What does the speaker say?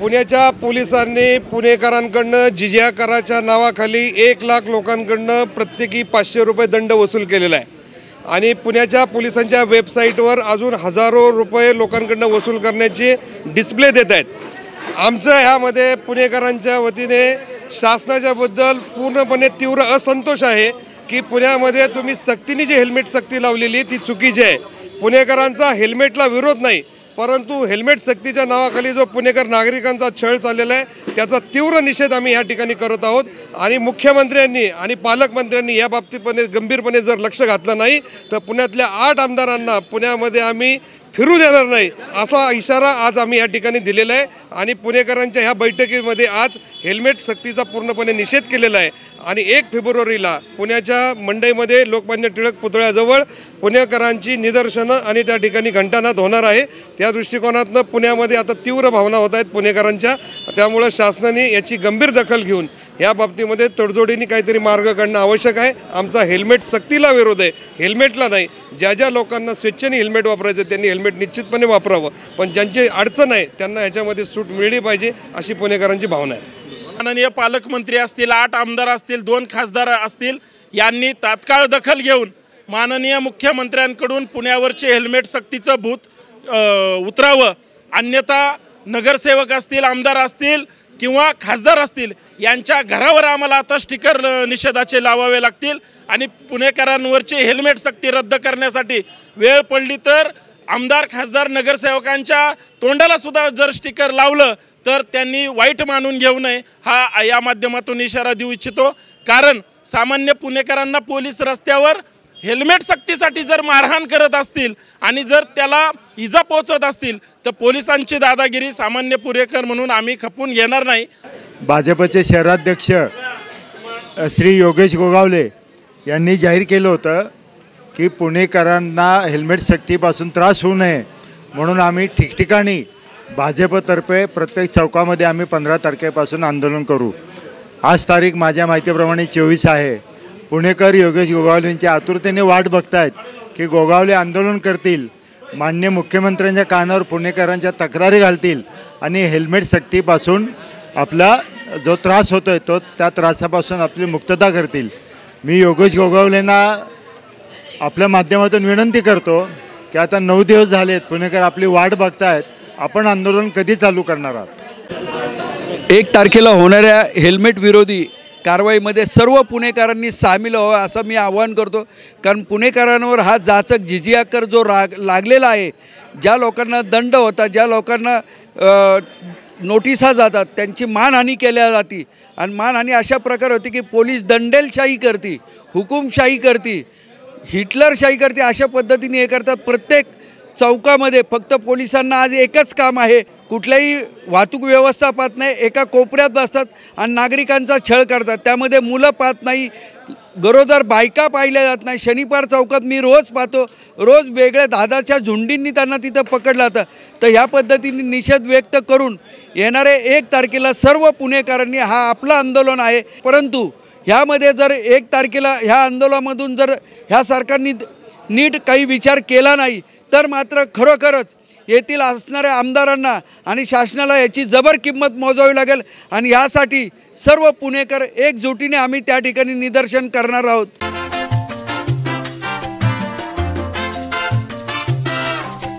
पुण्याच्या पोलिसांनी पुणेकरांकडनं जिजिया कराच्या नावाखाली एक लाख लोकांकडनं प्रत्येकी पाचशे रुपये दंड वसूल केलेला आहे. आणि पुण्याच्या पोलिसांच्या वेबसाईटवर अजून हजारो रुपये लोकांकडनं वसूल करण्याची डिस्प्ले देत आहेत. आमचं ह्यामध्ये पुणेकरांच्या वतीने शासनाच्याबद्दल पूर्णपणे तीव्र असंतोष आहे की पुण्यामध्ये तुम्ही सक्तीने जी हेल्मेट सक्ती लावलेली ती चुकीची आहे. पुणेकरांचा हेल्मेटला विरोध नाही. परंतु हेल्मेट सक्तीच्या नावाखाली जो पुणेकर नागरिकांचा छळ चाललेला आहे त्याचा तीव्र निषेध आम्ही या ठिकाणी करत आहोत. आणि मुख्यमंत्र्यांनी आणि पालकमंत्र्यांनी या बाबतीपणे गंभीरपणे जर लक्ष घातलं नाही तर पुण्यातल्या आठ आमदारांना पुण्यामध्ये आम्ही फिरू देणार नाही असा इशारा आज आम्ही या ठिकाणी दिलेला आहे. आणि पुणेकरांच्या ह्या बैठकीमध्ये आज हेल्मेट सक्तीचा पूर्णपणे निषेध केलेला आहे. आणि एक फेब्रुवारीला पुण्याच्या मंडईमध्ये लोकमान्य टिळक पुतळ्याजवळ पुणेकरांची निदर्शनं आणि त्या ठिकाणी घंटानाद होणार आहे. त्या दृष्टिकोनातनं पुण्यामध्ये आता तीव्र भावना होत आहेत पुणेकरांच्या. त्यामुळं शासनाने याची गंभीर दखल घेऊन या बाबतीमध्ये तडजोडीने काहीतरी मार्ग काढणं आवश्यक आहे. आमचा हेल्मेट सक्तीला विरोध आहे. हेल्मेटला नाही. ज्या ज्या लोकांना स्वेच्छेने हेल्मेट वापरायचं आहे, त्यांनी हेल्मेट निश्चितपणे वापरावं. पण ज्यांची अडचण आहे त्यांना ह्याच्यामध्ये सूट मिळली पाहिजे अशी पुणेकरांची भावना आहे. माननीय पालकमंत्री असतील आठ आमदार असतील दोन खासदार असतील यांनी तात्काळ दखल घेऊन माननीय मुख्यमंत्र्यांकडून पुण्यावरचे हेल्मेट सक्तीचं भूत उतरावं. अन्यथा नगरसेवक असतील आमदार असतील किंवा खासदार असतील यांच्या घरावर आम्हाला आता स्टिकर निषेधाचे लावावे लागतील. आणि पुणेकरांवरची हेल्मेट सक्ती रद्द करण्यासाठी वेळ पडली तर आमदार खासदार नगरसेवकांच्या तोंडाला सुद्धा जर स्टिकर लावलं तर त्यांनी वाईट मानून घेऊ नये हा या माध्यमातून इशारा देऊ इच्छितो. कारण सामान्य पुणेकरांना पोलीस रस्त्यावर हेल्मेट सक्तीसाठी जर मारहाण करत असतील आणि जर त्याला इजा पोचत असतील तर पोलिसांची दादागिरी सामान्य पुणेकर म्हणून आम्ही खपून घेणार नाही. भाजपचे शहराध्यक्ष श्री योगेश गोगावले यांनी जाहीर केलं होतं की पुणेकरांना हेल्मेट सक्तीपासून त्रास होऊ नये म्हणून आम्ही ठिकठिकाणी भाजपतर्फे प्रत्येक चौकामध्ये आम्ही पंधरा तारखेपासून आंदोलन करू. आज तारीख माझ्या माहितीप्रमाणे चोवीस आहे. पुणेकर योगेश गोगावलेंची आतुरतेने वाट बघतायत की गोगावले आंदोलन करतील मान्य मुख्यमंत्र्यांच्या कानावर पुणेकरांच्या तक्रारी घालतील आणि हेल्मेट सक्तीपासून आपला जो त्रास होतो आहे तो त्या त्रासापासून आपली मुक्तता करतील. मी योगेश गोगावलेंना आपल्या माध्यमातून विनंती करतो की आता नऊ दिवस झालेत पुणेकर आपली वाट बघतायत. आपण आंदोलन कधी चालू करणार आहात? एक तारखेला होणाऱ्या हेल्मेट विरोधी कारवाईमध्ये सर्व पुणेकरांनी सामील व्हावं असं मी आवाहन करतो. कारण पुणेकरांवर हा जाचक जिजिया कर जो राग लागलेला आहे ज्या लोकांना दंड होता ज्या लोकांना नोटिसा जातात त्यांची मानहानी केल्या जाती. आणि मानहानी अशा प्रकारे होती की पोलीस दंडेलशाही करती हुकुमशाही करती. हिटलरशाही करते अशा पद्धतीने हे करतात. प्रत्येक चौकामध्ये फक्त पोलिसांना आज एकच काम आहे. कुठल्याही वाहतूक व्यवस्था पाहत नाही एका कोपऱ्यात बसतात आणि नागरिकांचा छळ करतात. त्यामध्ये मुलं पाहत नाही गरोदर बायका पाहिल्या जात नाही. शनिवार चौकात मी रोज पाहतो रोज वेगळ्या दादाच्या झुंडींनी त्यांना तिथं पकडलं जातं. तर ह्या पद्धतीने निषेध व्यक्त करून येणाऱ्या एक तारखेला सर्व पुणेकरांनी हा आपलं आंदोलन आहे. परंतु ह्यामध्ये जर एक तारखेला ह्या आंदोलनामधून जर ह्या सरकारनी नीट काही विचार केला नाही तर मात्र खरोखरच येथील असणाऱ्या आमदारांना आणि शासनाला याची जबर किंमत मोजावी लागेल आणि यासाठी सर्व पुणेकर एकजुटीने आम्ही त्या ठिकाणी निदर्शन करणार आहोत.